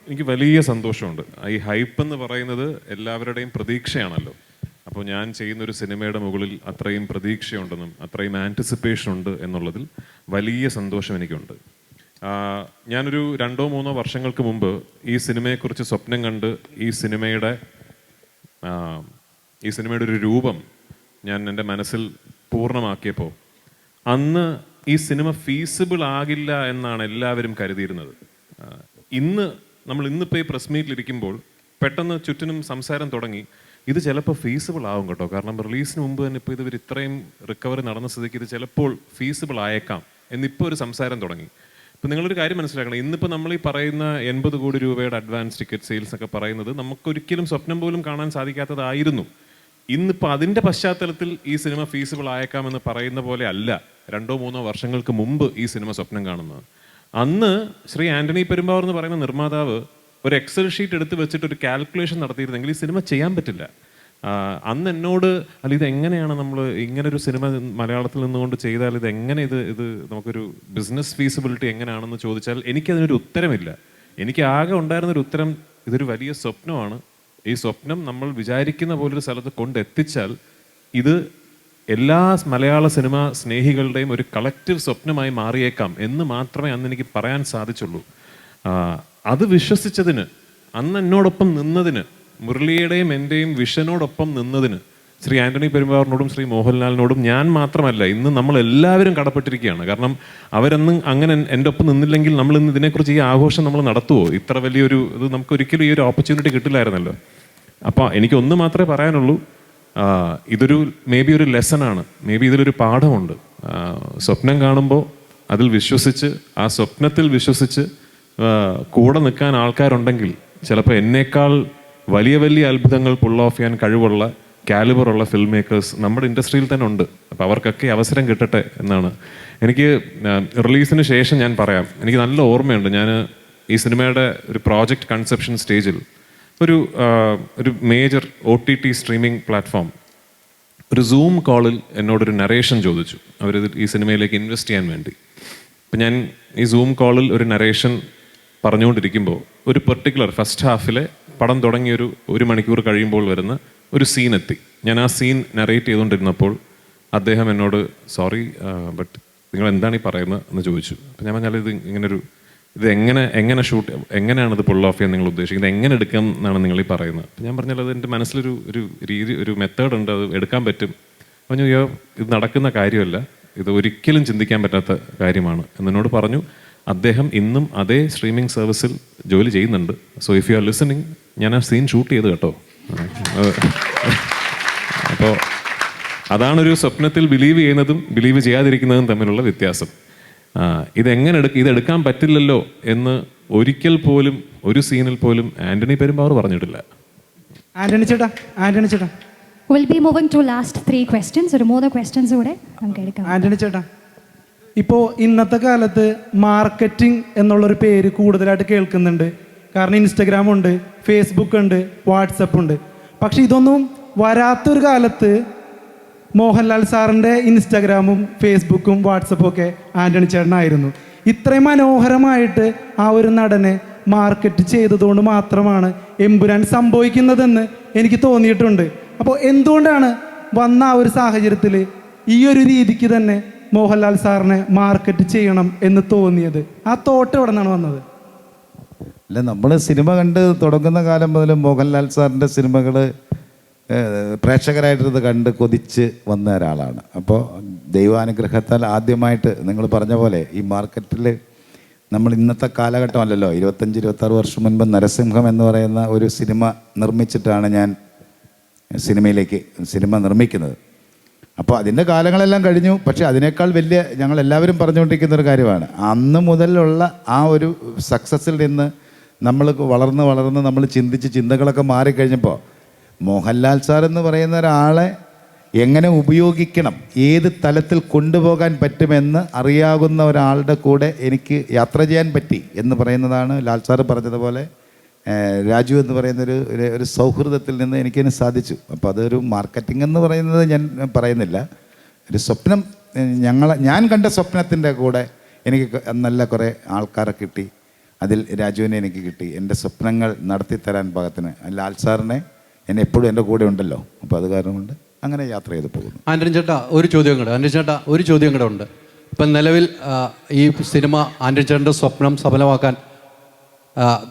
എനിക്ക് വലിയ സന്തോഷമുണ്ട്. ഈ ഹൈപ്പ് എന്ന് പറയുന്നത് എല്ലാവരുടെയും പ്രതീക്ഷയാണല്ലോ. അപ്പോൾ ഞാൻ ചെയ്യുന്ന ഒരു സിനിമയുടെ മുകളിൽ അത്രയും പ്രതീക്ഷയുണ്ടെന്നും അത്രയും ആന്റിസിപ്പേഷൻ ഉണ്ട് എന്നുള്ളതിൽ വലിയ സന്തോഷം എനിക്കുണ്ട്. ഞാനൊരു രണ്ടോ മൂന്നോ വർഷങ്ങൾക്ക് മുമ്പ് ഈ സിനിമയെക്കുറിച്ച് സ്വപ്നം കണ്ട് ഈ സിനിമയുടെ ഈ സിനിമയുടെ ഒരു രൂപം ഞാൻ എന്റെ മനസ്സിൽ പൂർണമാക്കിയപ്പോൾ അന്ന് ഈ സിനിമ ഫീസിബിൾ ആകില്ല എന്നാണ് എല്ലാവരും കരുതിയിരുന്നത്. ഇന്ന് നമ്മൾ ഇന്നിപ്പോൾ ഈ പ്രസ് മീറ്റിലിരിക്കുമ്പോൾ പെട്ടെന്ന് ചുറ്റിനും സംസാരം തുടങ്ങി. ഇത് ചിലപ്പോൾ ഫീസിബിൾ ആവും കേട്ടോ. കാരണം റിലീസിന് മുമ്പ് തന്നെ ഇപ്പോൾ ഇതുവരെ ഇത്രയും റിക്കവറി നടന്ന സ്ഥിതിക്ക് ഇത് ചിലപ്പോൾ ഫീസിബിൾ ആയേക്കാം എന്നിപ്പോൾ ഒരു സംസാരം തുടങ്ങി. ഇപ്പം നിങ്ങളൊരു കാര്യം മനസ്സിലാക്കണം. ഇന്നിപ്പോൾ നമ്മൾ ഈ പറയുന്ന എൺപത് കോടി രൂപയുടെ അഡ്വാൻസ് ടിക്കറ്റ് സെയിൽസ് ഒക്കെ പറയുന്നത് നമുക്കൊരിക്കലും സ്വപ്നം പോലും കാണാൻ സാധിക്കാത്തതായിരുന്നു. ഇന്നിപ്പോൾ അതിന്റെ പശ്ചാത്തലത്തിൽ ഈ സിനിമ ഫീസിബിൾ ആയേക്കാമെന്ന് പറയുന്ന പോലെ അല്ല. രണ്ടോ മൂന്നോ വർഷങ്ങൾക്ക് മുമ്പ് ഈ സിനിമ സ്വപ്നം കാണുന്നത്. അന്ന് ശ്രീ ആന്റണി പെരുമ്പാവൂർ എന്ന് പറയുന്ന നിർമ്മാതാവ് ഒരു എക്സൽ ഷീറ്റ് എടുത്ത് വെച്ചിട്ട് ഒരു കാൽക്കുലേഷൻ നടത്തിയിരുന്നെങ്കിൽ ഈ സിനിമ ചെയ്യാൻ പറ്റില്ല. അന്ന് എന്നോട് അല്ല ഇത് എങ്ങനെയാണ് നമ്മൾ ഇങ്ങനെ ഒരു സിനിമ മലയാളത്തിൽ നിന്നുകൊണ്ട് ചെയ്താൽ ഇത് എങ്ങനെ ഇത് ഇത് നമുക്കൊരു ബിസിനസ് ഫീസിബിലിറ്റി എങ്ങനെയാണെന്ന് ചോദിച്ചാൽ എനിക്കതിനൊരു ഉത്തരമില്ല. എനിക്ക് ആകെ ഉണ്ടായിരുന്നൊരു ഉത്തരം ഇതൊരു വലിയ സ്വപ്നമാണ്. ഈ സ്വപ്നം നമ്മൾ വിചാരിക്കുന്ന പോലൊരു സ്ഥലത്ത് കൊണ്ടെത്തിച്ചാൽ ഇത് എല്ലാ മലയാള സിനിമ സ്നേഹികളുടെയും ഒരു കളക്റ്റീവ് സ്വപ്നമായി മാറിയേക്കാം എന്ന് മാത്രമേ അന്ന് എനിക്ക് പറയാൻ സാധിച്ചുള്ളൂ. അത് വിശ്വസിച്ചതിന് അന്ന് എന്നോടൊപ്പം നിന്നതിന് മുരളിയുടെയും എന്റെയും വിഷനോടൊപ്പം നിന്നതിന് ശ്രീ ആന്റണി പെരുമാറിനോടും ശ്രീ മോഹൻലാലിനോടും ഞാൻ മാത്രമല്ല ഇന്ന് നമ്മൾ എല്ലാവരും കടപ്പെട്ടിരിക്കുകയാണ്. കാരണം അവരന്ന് അങ്ങനെ എന്റെ ഒപ്പം നിന്നില്ലെങ്കിൽ നമ്മൾ ഇന്ന് ഇതിനെക്കുറിച്ച് ഈ ആഘോഷം നമ്മൾ നടത്തുമോ ഇത്ര വലിയൊരു ഇത് നമുക്ക് ഒരിക്കലും ഈ ഒരു ഓപ്പർച്യൂണിറ്റി കിട്ടില്ലായിരുന്നല്ലോ. അപ്പോൾ എനിക്കൊന്ന് മാത്രമേ പറയാനുള്ളൂ ഇതൊരു മേ ബി ഒരു ലെസൺ ആണ്. മേ ബി ഇതിലൊരു പാഠമുണ്ട്. സ്വപ്നം കാണുമ്പോൾ അതിൽ വിശ്വസിച്ച് ആ സ്വപ്നത്തിൽ വിശ്വസിച്ച് കൂടെ നിൽക്കാൻ ആൾക്കാരുണ്ടെങ്കിൽ ചിലപ്പോൾ എന്നേക്കാൾ വലിയ വലിയ അത്ഭുതങ്ങൾ പുൾ ഓഫ് ചെയ്യാൻ കഴിവുള്ള കാലിബറുള്ള ഫിലിം മേക്കേഴ്സ് നമ്മുടെ ഇൻഡസ്ട്രിയിൽ തന്നെ ഉണ്ട്. അപ്പോൾ അവർക്കൊക്കെ അവസരം കിട്ടട്ടെ എന്നാണ്. എനിക്ക് റിലീസിന് ശേഷം ഞാൻ പറയാം. എനിക്ക് നല്ല ഓർമ്മയുണ്ട്. ഞാൻ ഈ സിനിമയുടെ ഒരു പ്രോജക്റ്റ് കൺസെപ്ഷൻ സ്റ്റേജിൽ ഒരു ഒരു major O T T streaming platform ഒരു സൂം കോളിൽ എന്നോടൊരു നറേഷൻ ചോദിച്ചു. അവർ ഈ സിനിമയിലേക്ക് ഇൻവെസ്റ്റ് ചെയ്യാൻ വേണ്ടി. അപ്പം ഞാൻ ഈ സൂം കോളിൽ ഒരു നറേഷൻ പറഞ്ഞുകൊണ്ടിരിക്കുമ്പോൾ ഒരു പെർട്ടിക്കുലർ ഫസ്റ്റ് ഹാഫിലെ പടം തുടങ്ങിയൊരു ഒരു മണിക്കൂർ കഴിയുമ്പോൾ വരുന്ന ഒരു സീൻ എത്തി. ഞാൻ ആ സീൻ നറേറ്റ് ചെയ്തുകൊണ്ടിരുന്നപ്പോൾ അദ്ദേഹം എന്നോട് സോറി ബട്ട് നിങ്ങൾ എന്താണ് ഈ പറയുന്നത്? എന്ന് ചോദിച്ചു. അപ്പം ഞാൻ പറഞ്ഞാൽ ഇത് ഇങ്ങനൊരു ഇത് എങ്ങനെ എങ്ങനെ ഷൂട്ട് എങ്ങനെയാണ് ഇത് പുൾ ഓഫ് ചെയ്യാൻ നിങ്ങൾ ഉദ്ദേശിക്കുന്നത്? എങ്ങനെ എടുക്കാം എന്നാണ് നിങ്ങൾ ഈ പറയുന്നത്? അപ്പം ഞാൻ പറഞ്ഞാൽ അത് എന്റെ മനസ്സിലൊരു ഒരു രീതി ഒരു മെത്തേഡ് ഉണ്ട്. അത് എടുക്കാൻ പറ്റും. പറഞ്ഞു അയ്യോ ഇത് നടക്കുന്ന കാര്യമല്ല. ഇത് ഒരിക്കലും ചിന്തിക്കാൻ പറ്റാത്ത കാര്യമാണ്. എന്നോട് പറഞ്ഞു. അദ്ദേഹം ഇന്നും അതേ സ്ട്രീമിംഗ് സർവീസിൽ ജോലി ചെയ്യുന്നുണ്ട്. So if you are listening ഞാൻ ആ സീൻ ഷൂട്ട് ചെയ്ത് കേട്ടോ. അപ്പോൾ അതാണൊരു സ്വപ്നത്തിൽ ബിലീവ് ചെയ്യുന്നതും ബിലീവ് ചെയ്യാതിരിക്കുന്നതും തമ്മിലുള്ള വ്യത്യാസം. ഇതെങ്ങനെ എടുക്ക ഇതെടുക്കാൻ പറ്റില്ലല്ലോ എന്ന് ഒരിക്കൽ പോലും ഒരു സീനിൽ പോലും ആന്റണി പെരുമ്പാവൂർ പറഞ്ഞിട്ടില്ല. ആന്റണി ചേട്ടാ ആന്റണി ചേട്ടാ. Will be moving to last three questions ഒരു മൂന്ന് ക്വസ്റ്റ്യൻസ് കൂടെ നമുക്ക് എടുക്കാം. ആന്റണി ചേട്ടാ ഇപ്പോൾ ഇന്നത്തെ കാലത്ത് മാർക്കറ്റിംഗ് എന്നുള്ളൊരു പേര് കൂടുതലായിട്ട് കേൾക്കുന്നുണ്ട്. കാരണം ഇൻസ്റ്റഗ്രാം ഉണ്ട് ഫേസ്ബുക്ക് ഉണ്ട് വാട്സപ്പ് ഉണ്ട്. പക്ഷെ ഇതൊന്നും വരാത്തൊരു കാലത്ത് മോഹൻലാൽ സാറിന്റെ ഇൻസ്റ്റഗ്രാമും ഫേസ്ബുക്കും വാട്സപ്പും ഒക്കെ ആന്റണി ചേട്ടനായിരുന്നു. ഇത്രയും മനോഹരമായിട്ട് ആ ഒരു നടനെ മാർക്കറ്റ് ചെയ്തതുകൊണ്ട് മാത്രമാണ് എമ്പുരാൻ സംഭവിക്കുന്നതെന്ന് എനിക്ക് തോന്നിയിട്ടുണ്ട്. അപ്പോൾ എന്തുകൊണ്ടാണ് വന്ന ആ ഒരു സാഹചര്യത്തിൽ ഈ ഒരു രീതിക്ക് തന്നെ മോഹൻലാൽ സാറിനെ മാർക്കറ്റ് ചെയ്യണം എന്ന് തോന്നിയത്? ആ തോട്ട് എവിടെ നിന്നാണ് വന്നത്? അല്ല നമ്മൾ സിനിമ കണ്ട് തുടങ്ങുന്ന കാലം മുതൽ മോഹൻലാൽ സാറിന്റെ സിനിമകൾ പ്രേക്ഷകരായിട്ടിരുന്ന് കണ്ട് കൊതിച്ച് വന്ന ഒരാളാണ്. അപ്പോൾ ദൈവാനുഗ്രഹത്താൽ ആദ്യമായിട്ട് നിങ്ങൾ പറഞ്ഞ പോലെ ഈ മാർക്കറ്റിൽ നമ്മൾ ഇന്നത്തെ കാലഘട്ടമല്ലല്ലോ ഇരുപത്തഞ്ച് ഇരുപത്താറ് വർഷം മുൻപ് നരസിംഹം എന്ന് പറയുന്ന ഒരു സിനിമ നിർമ്മിച്ചിട്ടാണ് ഞാൻ സിനിമയിലേക്ക് സിനിമ നിർമ്മിക്കുന്നത്. അപ്പോൾ അതിന്റെ കാലങ്ങളെല്ലാം കഴിഞ്ഞു പക്ഷേ അതിനേക്കാൾ വലിയ ഞങ്ങൾ എല്ലാവരും പറഞ്ഞുകൊണ്ടിരിക്കുന്ന ഒരു കാര്യമാണ് അന്ന് മുതലുള്ള ആ ഒരു സക്സസ്സിൽ നിന്ന് നമ്മൾ വളർന്ന് വളർന്ന് നമ്മൾ ചിന്തിച്ച് ചിന്തകളൊക്കെ മാറിക്കഴിഞ്ഞപ്പോൾ മോഹൻലാൽ സാർ എന്ന് പറയുന്ന ഒരാളെ എങ്ങനെ ഉപയോഗിക്കണം ഏത് തലത്തിൽ കൊണ്ടുപോകാൻ പറ്റുമെന്ന് അറിയാവുന്ന ഒരാളുടെ കൂടെ എനിക്ക് യാത്ര ചെയ്യാൻ പറ്റി എന്ന് പറയുന്നതാണ് ലാൽ സാർ പറഞ്ഞതുപോലെ രാജു എന്ന് പറയുന്നൊരു ഒരു സൗഹൃദത്തിൽ നിന്ന് എനിക്കതിന് സാധിച്ചു. അപ്പോൾ അതൊരു മാർക്കറ്റിംഗ് എന്ന് പറയുന്നത് ഞാൻ പറയുന്നില്ല. ഒരു സ്വപ്നം ഞങ്ങളെ ഞാൻ കണ്ട സ്വപ്നത്തിന്റെ കൂടെ എനിക്ക് നല്ല കുറേ ആൾക്കാരെ കിട്ടി. അതിൽ രാജുവിനെ എനിക്ക് കിട്ടി. എന്റെ സ്വപ്നങ്ങൾ നടത്തിത്തരാൻ പാകത്തിന് ലാൽ സാറിനെ എന്നെ എപ്പോഴും എന്റെ കൂടെ ഉണ്ടല്ലോ. അപ്പോൾ അത് കാരണം കൊണ്ട് അങ്ങനെ യാത്ര ചെയ്ത് പോകുന്നു. ആന്റണി ചേട്ടാ ഒരു ചോദ്യം കൂടെ. ആന്റണി ചേട്ടാ ഒരു ചോദ്യം കൂടെ ഉണ്ട്. ഇപ്പം നിലവിൽ ഈ സിനിമ ആന്റണി ചേട്ടന്റെ സ്വപ്നം സഫലമാക്കാൻ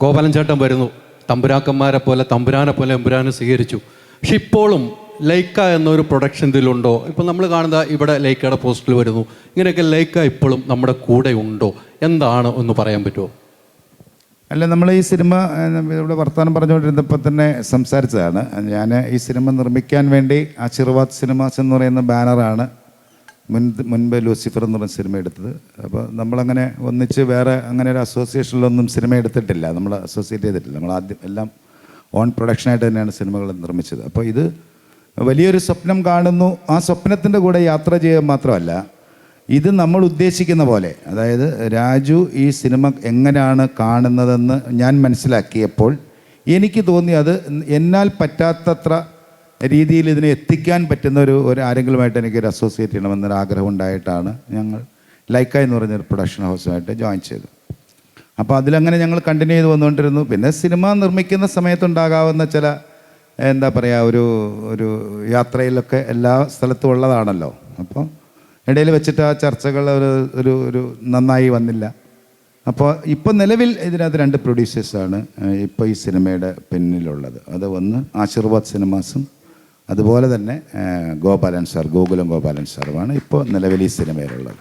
ഗോപാലൻ ചേട്ടൻ വരുന്നു. തമ്പുരാക്കന്മാരെ പോലെ തമ്പുരാനെ പോലെ എമ്പുരാനെ സ്വീകരിച്ചു. പക്ഷെ ഇപ്പോഴും ലൈക്ക എന്നൊരു പ്രൊഡക്ഷൻ ഇതിലുണ്ടോ? ഇപ്പം നമ്മൾ കാണുന്ന ഇവിടെ ലൈക്കയുടെ പോസ്റ്റിൽ വരുന്നു. ഇങ്ങനെയൊക്കെ ലൈക്ക ഇപ്പോഴും നമ്മുടെ കൂടെ ഉണ്ടോ? എന്താണ് ഒന്ന് പറയാൻ പറ്റുമോ? അല്ല നമ്മൾ ഈ സിനിമ ഇവിടെ വർത്തമാനം പറഞ്ഞുകൊണ്ടിരുന്നപ്പോൾ തന്നെ സംസാരിച്ചതാണ്. ഞാൻ ഈ സിനിമ നിർമ്മിക്കാൻ വേണ്ടി ആശീർവാദ് സിനിമാസ് എന്ന് പറയുന്ന ബാനറാണ് മുൻ മുൻപ് ലൂസിഫർ എന്ന് പറഞ്ഞ സിനിമ എടുത്തത്. അപ്പോൾ നമ്മളങ്ങനെ ഒന്നിച്ച് വേറെ അങ്ങനെ ഒരു അസോസിയേഷനിലൊന്നും സിനിമ എടുത്തിട്ടില്ല. നമ്മൾ അസോസിയേറ്റ് ചെയ്തിട്ടില്ല. നമ്മൾ ആദ്യം എല്ലാം ഓൺ പ്രൊഡക്ഷനായിട്ട് തന്നെയാണ് സിനിമകൾ നിർമ്മിച്ചത്. അപ്പോൾ ഇത് വലിയൊരു സ്വപ്നം കാണുന്നു. ആ സ്വപ്നത്തിന്റെ കൂടെ യാത്ര ചെയ്യുക മാത്രമല്ല ഇത് നമ്മൾ ഉദ്ദേശിക്കുന്ന പോലെ അതായത് രാജു ഈ സിനിമ എങ്ങനെയാണ് കാണുന്നതെന്ന് ഞാൻ മനസ്സിലാക്കിയപ്പോൾ എനിക്ക് തോന്നി അത് എന്നാൽ പറ്റാത്തത്ര രീതിയിൽ ഇതിനെ എത്തിക്കാൻ പറ്റുന്ന ഒരു ഒരു ആരെങ്കിലുമായിട്ട് എനിക്കൊരു അസോസിയേറ്റ് ചെയ്യണമെന്നൊരു ആഗ്രഹം ഉണ്ടായിട്ടാണ് ഞങ്ങൾ ലൈക്ക എന്ന് പറഞ്ഞൊരു പ്രൊഡക്ഷൻ ഹൗസുമായിട്ട് ജോയിൻ ചെയ്തത്. അപ്പോൾ അതിലങ്ങനെ ഞങ്ങൾ കണ്ടിന്യൂ ചെയ്ത് വന്നുകൊണ്ടിരുന്നു. പിന്നെ സിനിമ നിർമ്മിക്കുന്ന സമയത്തുണ്ടാകാവുന്ന ചില എന്താ പറയുക ഒരു ഒരു യാത്രയിലൊക്കെ എല്ലാ സ്ഥലത്തും ഉള്ളതാണല്ലോ. അപ്പോൾ ഇടയിൽ വെച്ചിട്ട് ആ ചർച്ചകൾ ഒരു ഒരു ഒരു നന്നായി വന്നില്ല. അപ്പോൾ ഇപ്പോൾ നിലവിൽ ഇതിനകത്ത് രണ്ട് പ്രൊഡ്യൂസേഴ്സാണ് ഇപ്പോൾ ഈ സിനിമയുടെ പിന്നിലുള്ളത്. അത് ഒന്ന് ആശീർവാദ് സിനിമാസും അതുപോലെ തന്നെ ഗോപാലൻ സാർ ഗോകുലം ഗോപാലൻ സാറുമാണ് ഇപ്പോൾ നിലവിൽ ഈ സിനിമയിലുള്ളത്.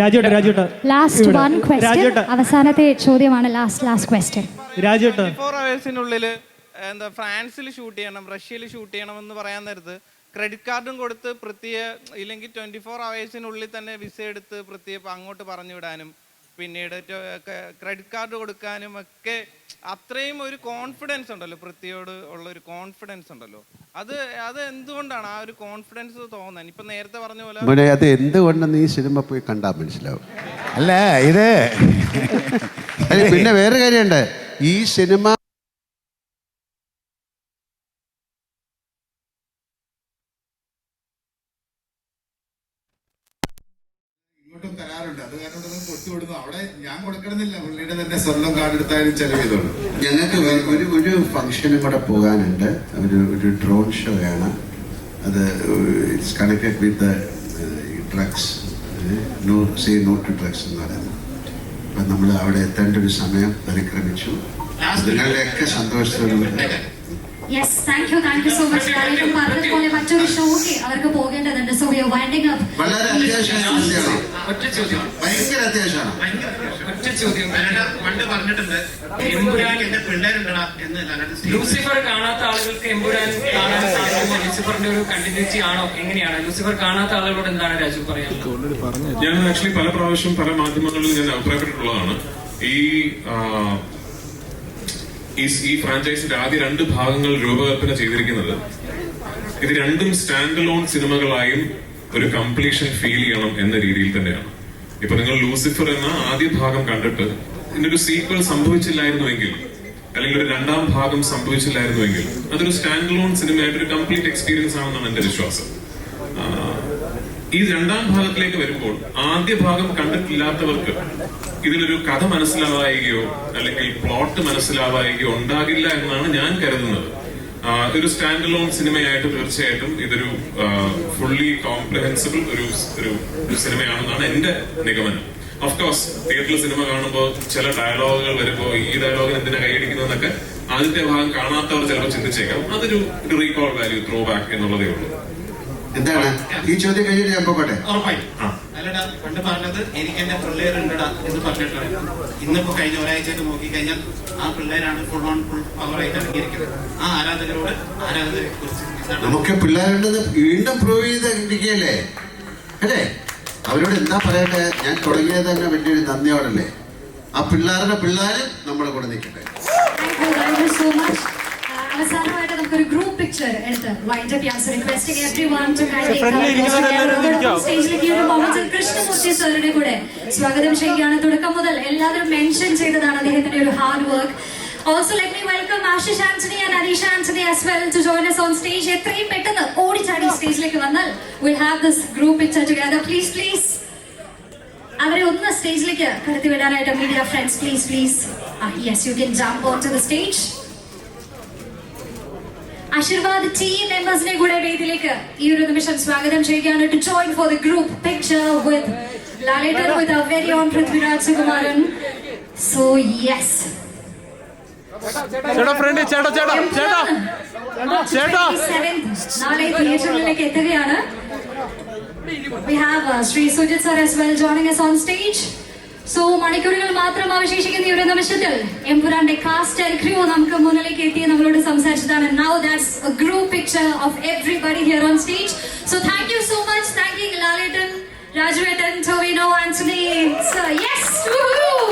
രാജുട്ട രാജുട്ട ലാസ്റ്റ് വൺ ക്വസ്റ്റ്യൻ അവസാനത്തെ ചോദ്യമാണ് ലാസ്റ്റ് ലാസ്റ്റ് ക്വസ്റ്റ്യൻ രാജുട്ട ഫോർ അവേഴ്സിനുള്ളിൽ എന്താ ഫ്രാൻസിൽ ഷൂട്ട് ചെയ്യണം റഷ്യയിൽ ഷൂട്ട് ചെയ്യണം എന്ന് പറയാൻ നേരത്ത് ക്രെഡിറ്റ് കാർഡും കൊടുത്ത് പ്രത്യേക ഇല്ലെങ്കിൽ ട്വന്റി ഫോർ അവേഴ്സിനുള്ളിൽ തന്നെ വിസ എടുത്ത് പ്രത്യേക അങ്ങോട്ട് പറഞ്ഞു വിടാനും പിന്നീട് ക്രെഡിറ്റ് കാർഡ് കൊടുക്കാനും ഒക്കെ അത്രയും ഒരു കോൺഫിഡൻസ് ഉണ്ടല്ലോ. പൃഥ്വിയോട് ഉള്ള ഒരു കോൺഫിഡൻസ് ഉണ്ടല്ലോ. അത് അത് എന്തുകൊണ്ടാണ് ആ ഒരു കോൺഫിഡൻസ് തോന്നാൻ ഇപ്പൊ നേരത്തെ പറഞ്ഞ പോലെ മോനെ അത് എന്തുകൊണ്ടെന്ന് ഈ സിനിമ പോയി കണ്ടാൽ മനസ്സിലാവും. അല്ല ഇത് പിന്നെ വേറെ കാര്യമുണ്ട്. ഈ സിനിമ ഇങ്ങോട്ടും തരാറുണ്ട് അത് കാരണം ഇവിടെ കൊടുത്തു വിടുന്നു അവിടെ ഞാൻ കൊടുക്കണമെന്നില്ല പുള്ളിയുടെ തന്നെ സ്വന്തം കാർഡ് എടുത്താലും ചെലവ് ചെയ്തോളൂ ഞങ്ങൾക്ക് ഒരു- ഒരു ഫംഗ്ഷനും കൂടെ പോകാനുണ്ട്. ഒരു ഒരു ഡ്രോൺ ഷോ ആണ്. അത് it's connected with drugs no say no to drugs എന്ന് പറയുന്നത്. അപ്പം നമ്മൾ അവിടെ എത്തേണ്ട ഒരു സമയം പരിക്രമിച്ചു നിങ്ങളുടെയൊക്കെ സന്തോഷത്തോടുകൂടി yes thank you thank you so much ലാലേട്ടൻ പറഞ്ഞതുപോലെ മറ്റൊരു ഷോക്ക് അവർക്ക് പോകേണ്ടതുണ്ട്. So we are winding up വളരെ അത്യാവശ്യമാണ് ഭയങ്കര അത്യാവശ്യമാണ്. ചോദ്യം പണ്ട് പറഞ്ഞിട്ടുണ്ട് എമ്പുരാൻ എന്റെ പിള്ളേരുണ്ടടാ എന്ന് ലൂസിഫർ കാണാത്ത ആളുകൾക്ക് എമ്പുരാൻ കാണാൻ സാധിക്കുമോ? ലൂസിഫറിന്റെ ഒരു കണ്ടിന്യൂറ്റി ആണോ? എങ്ങനെയാണ്? ലൂസിഫർ കാണാത്ത ആളുകളോട് എന്താണ് രാജു പറയാനുള്ളത് ഞാൻ ആക്ച്വലി പല പ്രാവശ്യം പല മാധ്യമങ്ങളിലും ഞാൻ അഭിപ്രായപ്പെട്ടിട്ടുള്ളതാണ്. ഈ ഈ ഈ ഫ്രാഞ്ചൈസിന്റെ ആദ്യ രണ്ട് ഭാഗങ്ങൾ രൂപകൽപ്പന ചെയ്തിരിക്കുന്നത്. ഇത് രണ്ടും സ്റ്റാൻഡ് ലോൺ സിനിമകളായും ഒരു കംപ്ലീഷൻ ഫീൽ ചെയ്യണം എന്ന രീതിയിൽ തന്നെയാണ്. ഇപ്പൊ നിങ്ങൾ ലൂസിഫർ എന്ന ആദ്യ ഭാഗം കണ്ടിട്ട് ഇതിനൊരു സീക്വൽ സംഭവിച്ചില്ലായിരുന്നുവെങ്കിൽ അല്ലെങ്കിൽ ഒരു രണ്ടാം ഭാഗം സംഭവിച്ചില്ലായിരുന്നുവെങ്കിൽ അതൊരു സ്റ്റാൻഡ് ലോൺ സിനിമയായിട്ട് ഒരു കംപ്ലീറ്റ് എക്സ്പീരിയൻസ് ആണെന്നാണ് എന്റെ വിശ്വാസം. ഈ രണ്ടാം ഭാഗത്തിലേക്ക് വരുമ്പോൾ ആദ്യ ഭാഗം കണ്ടിട്ടില്ലാത്തവർക്ക് ഇതിലൊരു കഥ മനസ്സിലാവായികയോ അല്ലെങ്കിൽ പ്ലോട്ട് മനസ്സിലാവായികയോ ഉണ്ടാകില്ല എന്നാണ് ഞാൻ കരുതുന്നത്. ഇതൊരു സ്റ്റാൻഡ് ലോൺ സിനിമയായിട്ട് തീർച്ചയായിട്ടും ഇതൊരു ഫുള്ളി കോംപ്രഹെൻസിബിൾ ഒരു ഒരു സിനിമയാണെന്നാണ് എന്റെ നിഗമനം. ഓഫ് കോഴ്സ് തിയേറ്ററിൽ സിനിമ കാണുമ്പോൾ ചില ഡയലോഗുകൾ വരുമ്പോൾ ഈ ഡയലോഗിന് എന്തിനാ കൈയടിക്കുന്നതെന്നൊക്കെ ആദ്യത്തെ ഭാഗം കാണാത്തവർ ചിലപ്പോൾ ചിന്തിച്ചേക്കാം. അതൊരു റീകോൾ വാല്യൂ ത്രോ ബാക്ക് എന്നുള്ളതേ ഉള്ളൂ. എന്താണ്? ഈ ചോദ്യം കഴിഞ്ഞിട്ട് ഞാൻ പോകട്ടെ? ഉറപ്പായി അല്ലടാ പണ്ട് പറഞ്ഞത് എനിക്ക് എന്റെ എന്ന് പറഞ്ഞിട്ടുണ്ട് ഇന്നിപ്പോ കഴിഞ്ഞ ഒരാഴ്ചയായിട്ട് നോക്കി കഴിഞ്ഞാൽ ആ പിള്ളേരാണ് ഫുൾ ഓൺ ഫുൾ പവറായിട്ട് ഇറങ്ങിയിരിക്കുന്നത്. ആ ആരാധകരോട് ആരാധകരെ കുറിച്ച് നമുക്ക് പിള്ളേരുണ്ടെന്ന് വീണ്ടും പ്രൂവ് ചെയ്തിരിക്കുകയല്ലേ അല്ലേ? അവരോട് എന്താ പറയട്ടെ? ഞാൻ തുടങ്ങിയത് തന്നെ വലിയൊരു നന്ദിയോടല്ലേ. ആ പിള്ളേരുടെ പിള്ളേരും നമ്മുടെ കൂടെ നിൽക്കട്ടെ. അവസാനമായിട്ട് നമുക്കൊരു ഗ്രൂപ്പ് പിക്ചർ എടുത്ത് വൈൻഡ് അപ്പ് ചെയ്യാം. സോ റിക്വസ്റ്റിംഗ് എവ്രിവൺ ടു സ്റ്റേജിലേക്ക് ഒരു മൊമെന്റ് കൃഷ്ണമൂർത്തി സാറിന്റെ കൂടെ സ്വാഗതം ചെയ്യുകയാണ്. തുടക്കം മുതൽ എല്ലാവരും മെൻഷൻ ചെയ്തതാണ് അദ്ദേഹത്തിന്റെ ഒരു hard work also let me welcome Ashish Antony and Aneesha Antony as well to join us on stage എത്രയും പെട്ടെന്ന് ഓടിച്ചാടി സ്റ്റേജിലേക്ക് വന്നാൽ will have this group picture together please please അവരെ ഒന്ന് സ്റ്റേജിലേക്ക് കടത്തി വിടാനായിട്ട് media friends please please yes you can jump on to the stage Aashirvad team മെമ്പേഴ്സിനെ കൂടെ വേദിയിലേക്ക് ഈ ഒരു നിമിഷം സ്വാഗതം ചെയ്യുകയാണ് to join for the group picture with Lalettan with our very own Prithviraj Kumaran so yes ചേട്ടാ ഫ്രണ്ട് ചേട്ടാ ചേട്ടാ ചേട്ടാ. ചേട്ടാ. നാളെ തിയേറ്ററുകളിലേക്ക് എത്തുകയാണ്. We have uh, Sri Sujit sir as well joining us on stage. So മണിക്കൂറുകൾ മാത്രം അവശേഷിക്കുന്ന ഈ ഒരു നിമിഷത്തിൽ എംപുരാന്റെ കാസ്റ്റ് ആൻഡ് ക്രൂ നമുക്ക് മുന്നിലേക്ക് എത്തി നമ്മളോട് സംസാരിച്ചതാണ്. Now that's a group picture of everybody here on stage so thank you so much thanking Lalettan Rajuvettan Tovino Antony yes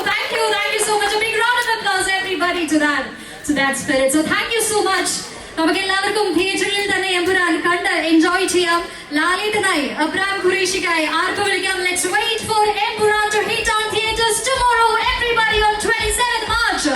thank you thank you so much a big round of applause everybody to that to that spirit so thank you so much നമുക്ക് എല്ലാവർക്കും തിയേറ്ററിൽ തന്നെ എമ്പുരാൻ കണ്ട് enjoy ചെയ്യാം. ലാലേട്ടനായി Abram ഖുറേഷിക്കായി ആർപ്പ് വിളിക്കാം? Let's wait for Empuraan to hit on theatres tomorrow everybody on 27th March